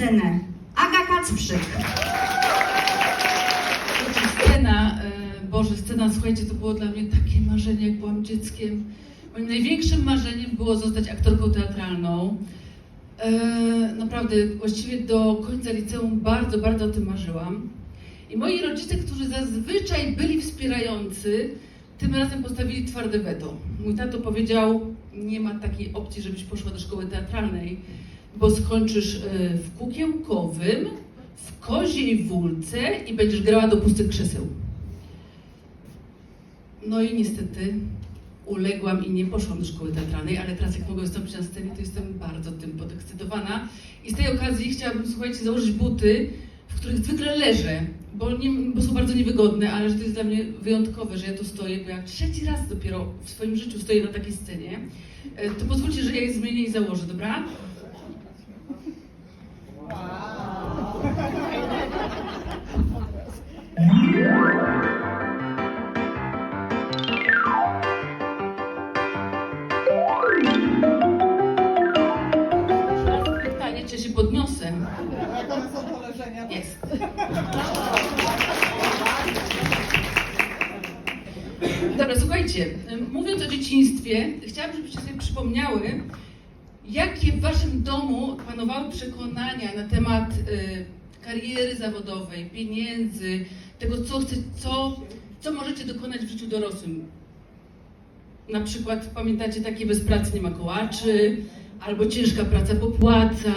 scenę Aga Kacprzyk. Scena, e, Boże, scena, słuchajcie, to było dla mnie takie marzenie, jak byłam dzieckiem. Moim największym marzeniem było zostać aktorką teatralną. E, Naprawdę, właściwie do końca liceum bardzo, bardzo o tym marzyłam. I moi rodzice, którzy zazwyczaj byli wspierający, tym razem postawili twarde weto. Mój tato powiedział, nie ma takiej opcji, żebyś poszła do szkoły teatralnej, bo skończysz e, w kukiełkowym, w koziej wólce i będziesz grała do pustych krzeseł. No i niestety uległam i nie poszłam do szkoły teatralnej, ale teraz jak mogę wystąpić na scenie, to jestem bardzo tym podekscytowana. I z tej okazji chciałabym, słuchajcie, założyć buty, w których zwykle leżę, bo, nie, bo są bardzo niewygodne, ale że to jest dla mnie wyjątkowe, że ja tu stoję, bo ja trzeci raz dopiero w swoim życiu stoję na takiej scenie. E, To pozwólcie, że ja je zmienię i założę, dobra? Pytanie, czy się podniosę? Jest. Dobra, słuchajcie, mówiąc o dzieciństwie, chciałabym, żebyście sobie przypomniały, jakie w waszym domu panowały przekonania na temat y, kariery zawodowej, pieniędzy, tego, co, chce, co, co możecie dokonać w życiu dorosłym. Na przykład pamiętacie takie bez pracy nie ma kołaczy, albo ciężka praca popłaca.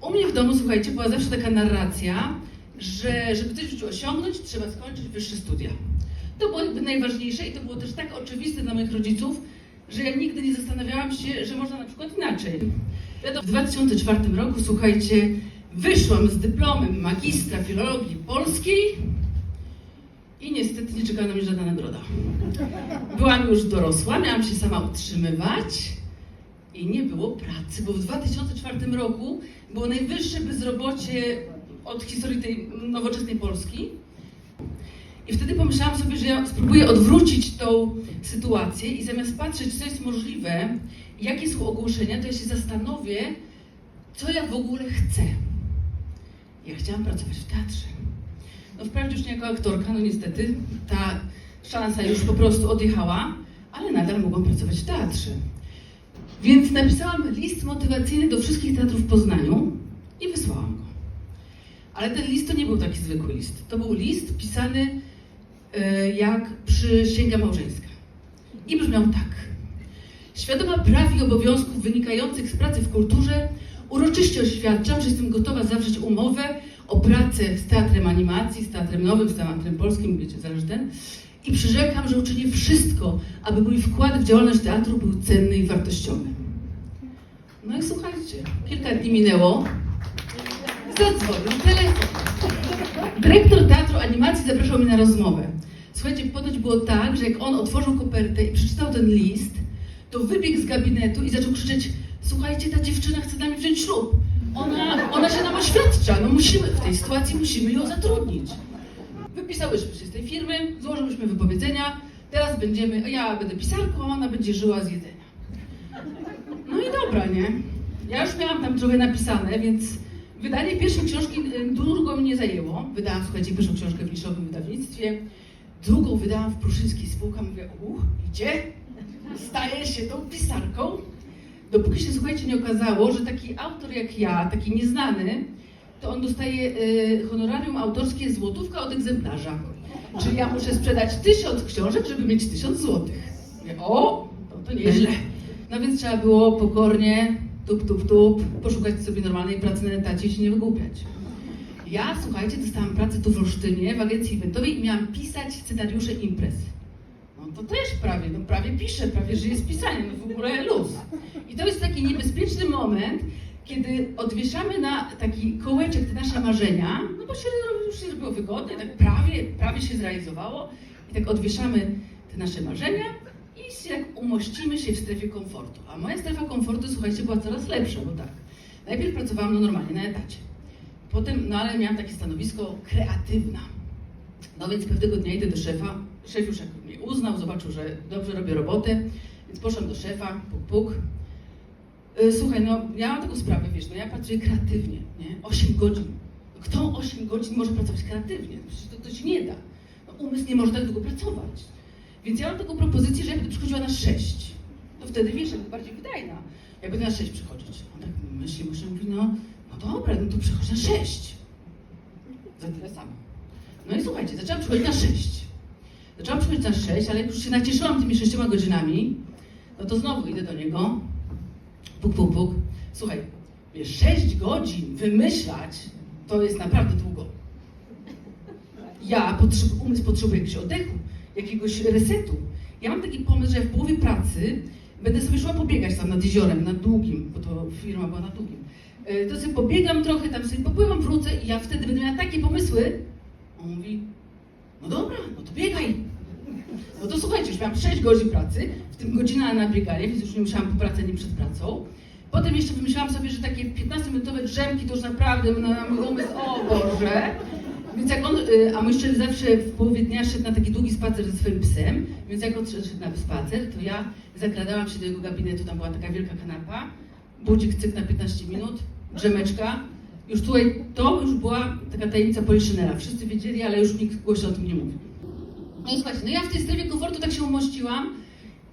U mnie w domu, słuchajcie, była zawsze taka narracja, że żeby coś w życiu osiągnąć, trzeba skończyć wyższe studia. To było jakby najważniejsze i to było też tak oczywiste dla moich rodziców, że ja nigdy nie zastanawiałam się, że można na przykład inaczej. W 2004 roku, słuchajcie, wyszłam z dyplomem magistra filologii polskiej i niestety nie czekała na mnie żadna nagroda. Byłam już dorosła, miałam się sama utrzymywać i nie było pracy, bo w 2004 roku było najwyższe bezrobocie od historii tej nowoczesnej Polski. I wtedy pomyślałam sobie, że ja spróbuję odwrócić tą sytuację i zamiast patrzeć, co jest możliwe, jakie są ogłoszenia, to ja się zastanowię, co ja w ogóle chcę. Ja chciałam pracować w teatrze. No wprawdzie już nie jako aktorka, no niestety, ta szansa już po prostu odjechała, ale nadal mogłam pracować w teatrze. Więc napisałam list motywacyjny do wszystkich teatrów w Poznaniu i wysłałam go. Ale ten list to nie był taki zwykły list. To był list pisany jak przysięga małżeńska. I brzmiał tak. Świadoma praw i obowiązków wynikających z pracy w kulturze, uroczyście oświadczam, że jestem gotowa zawrzeć umowę o pracę z teatrem animacji, z teatrem nowym, z teatrem polskim, wiecie, zależy ten, i przyrzekam, że uczynię wszystko, aby mój wkład w działalność teatru był cenny i wartościowy. No i słuchajcie, kilka dni minęło, zadzwonił telefon. Dyrektor Teatru Animacji zapraszał mnie na rozmowę. Słuchajcie, ponoć było tak, że jak on otworzył kopertę i przeczytał ten list, to wybiegł z gabinetu i zaczął krzyczeć słuchajcie, ta dziewczyna chce z nami wziąć ślub. Ona, ona się nam oświadcza, no musimy, w tej sytuacji musimy ją zatrudnić. Wypisałyśmy się z tej firmy, złożyłyśmy wypowiedzenia, teraz będziemy, ja będę pisarką, a ona będzie żyła z jedzenia. No i dobra, nie? Ja już miałam tam trochę napisane, więc wydanie pierwszej książki długo mi nie zajęło. Wydałam, słuchajcie, pierwszą książkę w niszowym wydawnictwie, drugą wydałam w Pruszyńskiej Spółka. Mówię, uch, idzie, staję się tą pisarką. Dopóki się, słuchajcie, nie okazało, że taki autor jak ja, taki nieznany, to on dostaje y, honorarium autorskie złotówka od egzemplarza. Czyli ja muszę sprzedać tysiąc książek, żeby mieć tysiąc złotych. Mówię, o, to, to nieźle. No więc trzeba było pokornie, tup, tup, tup, poszukać sobie normalnej pracy na etacie i się nie wygłupiać. Ja, słuchajcie, dostałam pracę tu w Olsztynie, w agencji eventowej i miałam pisać scenariusze imprez. No to też prawie, no prawie piszę, prawie żyję z pisaniem, no w ogóle luz. I to jest taki niebezpieczny moment, kiedy odwieszamy na taki kołeczek te nasze marzenia, no bo się już się zrobiło wygodnie, tak prawie, prawie się zrealizowało i tak odwieszamy te nasze marzenia i tak umościmy się w strefie komfortu. A moja strefa komfortu, słuchajcie, była coraz lepsza, bo tak, najpierw pracowałam no normalnie na etacie. Potem, no ale miałam takie stanowisko kreatywna. No więc pewnego dnia idę do szefa. Szef już jakby mnie uznał, zobaczył, że dobrze robię robotę, więc poszłam do szefa, puk, puk. y, słuchaj, no ja mam taką sprawę, wiesz, no ja pracuję kreatywnie, nie? 8 godzin. Kto 8 godzin może pracować kreatywnie? Przecież to, to się nie da. No, umysł nie może tak długo pracować. Więc ja mam taką propozycję, że ja będę przychodziła na 6. To wtedy, wiesz, jakby bardziej wydajna. Ja będę na 6 przychodzić. On tak myśli, myśli, mówi, no, no dobra, no to przychodź na 6. Za tyle samo. No i słuchajcie, zaczęłam przychodzić na 6. Zaczęłam przychodzić na 6, ale już się nacieszyłam tymi 6 godzinami, no to znowu idę do niego. Puk, puk, puk. Słuchaj, wiesz, 6 godzin wymyślać to jest naprawdę długo. Ja potrzeb, umysł potrzebuje jakiegoś oddechu, jakiegoś resetu. Ja mam taki pomysł, że w połowie pracy będę sobie szła pobiegać tam nad jeziorem, nad długim, bo to firma była na długim. E, To sobie pobiegam trochę, tam sobie popływam, wrócę i ja wtedy będę miała takie pomysły. On mówi, no dobra, no to biegaj. No to słuchajcie, już miałam 6 godzin pracy, w tym godzina na bieganie, więc już nie musiałam po pracy ani przed pracą. Potem jeszcze wymyślałam sobie, że takie 15-minutowe drzemki to już naprawdę na mój umysł, o Boże. Więc jak on, y, a szczur zawsze w połowie dnia szedł na taki długi spacer ze swoim psem, więc jak on szedł na spacer, to ja zakradałam się do jego gabinetu, tam była taka wielka kanapa, budzik cyk na 15 minut, drzemeczka. Już tutaj, to już była taka tajemnica Poliszynela. Wszyscy wiedzieli, ale już nikt głośno o tym nie mówił. No i słuchajcie, no ja w tej strefie komfortu tak się umościłam,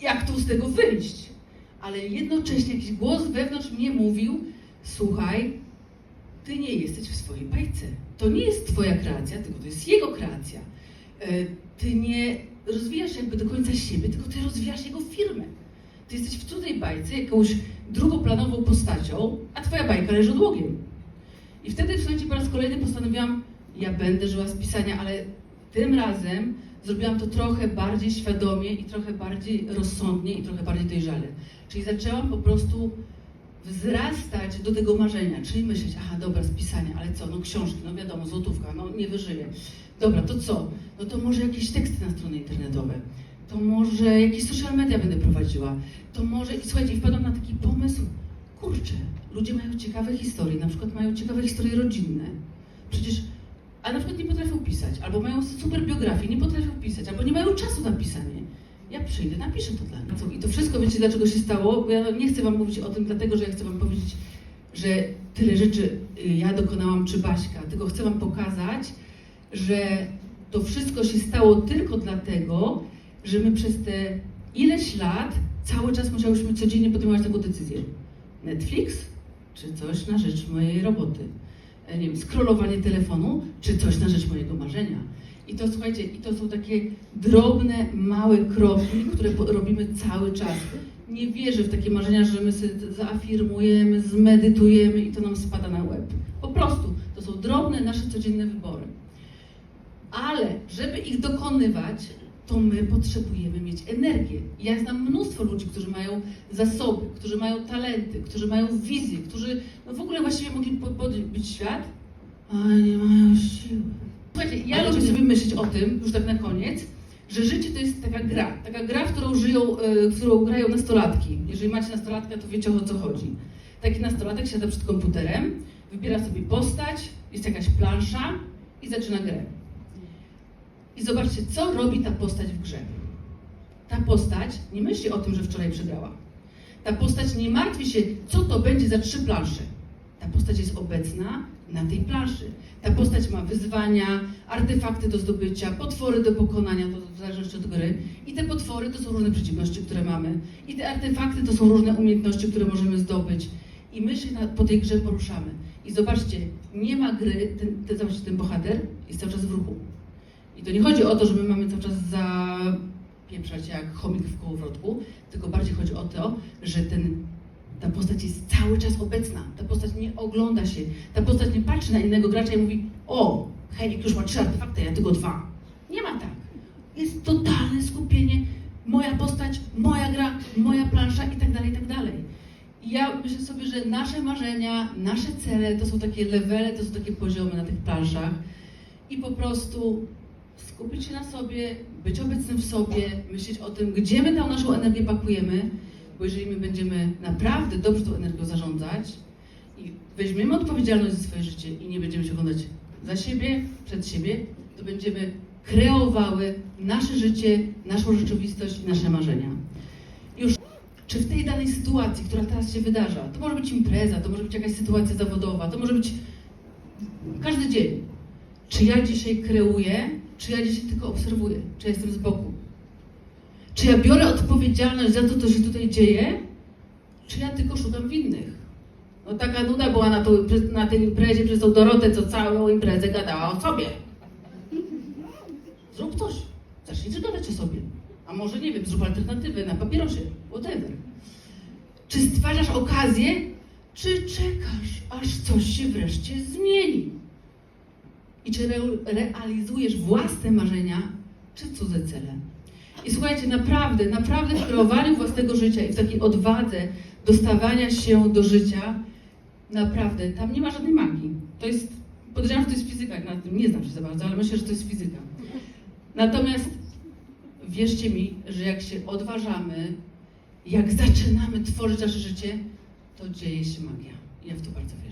jak tu z tego wyjść. Ale jednocześnie jakiś głos wewnątrz mnie mówił, słuchaj, ty nie jesteś w swojej bajce. To nie jest twoja kreacja, tylko to jest jego kreacja. E, Ty nie rozwijasz jakby do końca siebie, tylko ty rozwijasz jego firmę. Ty jesteś w cudzej bajce jakąś drugoplanową postacią, a twoja bajka leży odłogiem. I wtedy, słuchajcie, po raz kolejny postanowiłam, ja będę żyła z pisania, ale tym razem zrobiłam to trochę bardziej świadomie i trochę bardziej rozsądnie i trochę bardziej dojrzale. Czyli zaczęłam po prostu wzrastać do tego marzenia, czyli myśleć, aha, dobra, z pisania, ale co, no książki, no wiadomo, złotówka, no nie wyżyję. Dobra, to co? No to może jakieś teksty na strony internetowe, to może jakieś social media będę prowadziła, to może, i słuchajcie, wpadłam na taki pomysł, kurczę, ludzie mają ciekawe historie, na przykład mają ciekawe historie rodzinne. Przecież, a na przykład nie potrafią pisać, albo mają super biografię, nie potrafią pisać, albo nie mają czasu na pisanie. Ja przyjdę, napiszę to dla nich. I to wszystko, wiecie dlaczego się stało? Bo ja nie chcę wam mówić o tym, dlatego że ja chcę wam powiedzieć, że tyle rzeczy y, ja dokonałam, czy Baśka, tylko chcę wam pokazać, że to wszystko się stało tylko dlatego, że my przez te ileś lat cały czas musiałyśmy codziennie podejmować taką decyzję. Netflix, czy coś na rzecz mojej roboty? E, Nie wiem, scrollowanie telefonu, czy coś na rzecz mojego marzenia? I to słuchajcie, i to są takie drobne, małe kroki, które robimy cały czas. Nie wierzę w takie marzenia, że my sobie zaafirmujemy, zmedytujemy i to nam spada na łeb. Po prostu to są drobne nasze codzienne wybory. Ale żeby ich dokonywać, to my potrzebujemy mieć energię. Ja znam mnóstwo ludzi, którzy mają zasoby, którzy mają talenty, którzy mają wizję, którzy no w ogóle właściwie mogli po- podbić świat, ale nie mają siły. Słuchajcie, ja lubię sobie myśleć o tym, już tak na koniec, że życie to jest taka gra. Taka gra, w którą, żyją, e, w którą grają nastolatki. Jeżeli macie nastolatkę, to wiecie o co chodzi. Taki nastolatek siada przed komputerem, wybiera sobie postać, jest jakaś plansza i zaczyna grę. I zobaczcie, co robi ta postać w grze. Ta postać nie myśli o tym, że wczoraj przegrała. Ta postać nie martwi się, co to będzie za trzy plansze. Ta postać jest obecna na tej planszy. Ta postać ma wyzwania, artefakty do zdobycia, potwory do pokonania, to w zależności od gry. I te potwory to są różne przeciwności, które mamy. I te artefakty to są różne umiejętności, które możemy zdobyć. I my się na, po tej grze poruszamy. I zobaczcie, nie ma gry, ten, ten, zobaczcie, ten bohater jest cały czas w ruchu. I to nie chodzi o to, że my mamy cały czas zapieprzać jak chomik w kołowrotku, tylko bardziej chodzi o to, że ten, ta postać jest cały czas obecna. Ta postać nie ogląda się. Ta postać nie patrzy na innego gracza i mówi o, Henik już ma trzy artefakty, ja tylko dwa. Nie ma tak. Jest totalne skupienie. Moja postać, moja gra, moja plansza i tak dalej, i tak dalej. I ja myślę sobie, że nasze marzenia, nasze cele to są takie levele, to są takie poziomy na tych planszach i po prostu skupić się na sobie, być obecnym w sobie, myśleć o tym, gdzie my tą naszą energię pakujemy, bo jeżeli my będziemy naprawdę dobrze tą energią zarządzać i weźmiemy odpowiedzialność za swoje życie i nie będziemy się oglądać za siebie, przed siebie, to będziemy kreowały nasze życie, naszą rzeczywistość i nasze marzenia. Już czy w tej danej sytuacji, która teraz się wydarza, to może być impreza, to może być jakaś sytuacja zawodowa, to może być każdy dzień. Czy ja dzisiaj kreuję, czy ja dzisiaj tylko obserwuję, czy ja jestem z boku? Czy ja biorę odpowiedzialność za to, co się tutaj dzieje, czy ja tylko szukam winnych? No taka nuda była na, na tej imprezie przez tą Dorotę, co całą imprezę gadała o sobie. Zrób coś. Zacznij gadać o sobie. A może, nie wiem, zrób alternatywę na papierosie. Whatever. Czy stwarzasz okazję, czy czekasz, aż coś się wreszcie zmieni? I czy re- realizujesz własne marzenia, czy cudze cele? I słuchajcie, naprawdę, naprawdę w kreowaniu własnego życia i w takiej odwadze dostawania się do życia, naprawdę, tam nie ma żadnej magii. To jest, podejrzewam, że to jest fizyka, na tym nie znam się za bardzo, ale myślę, że to jest fizyka. Natomiast wierzcie mi, że jak się odważamy, jak zaczynamy tworzyć nasze życie, to dzieje się magia. Ja w to bardzo wierzę.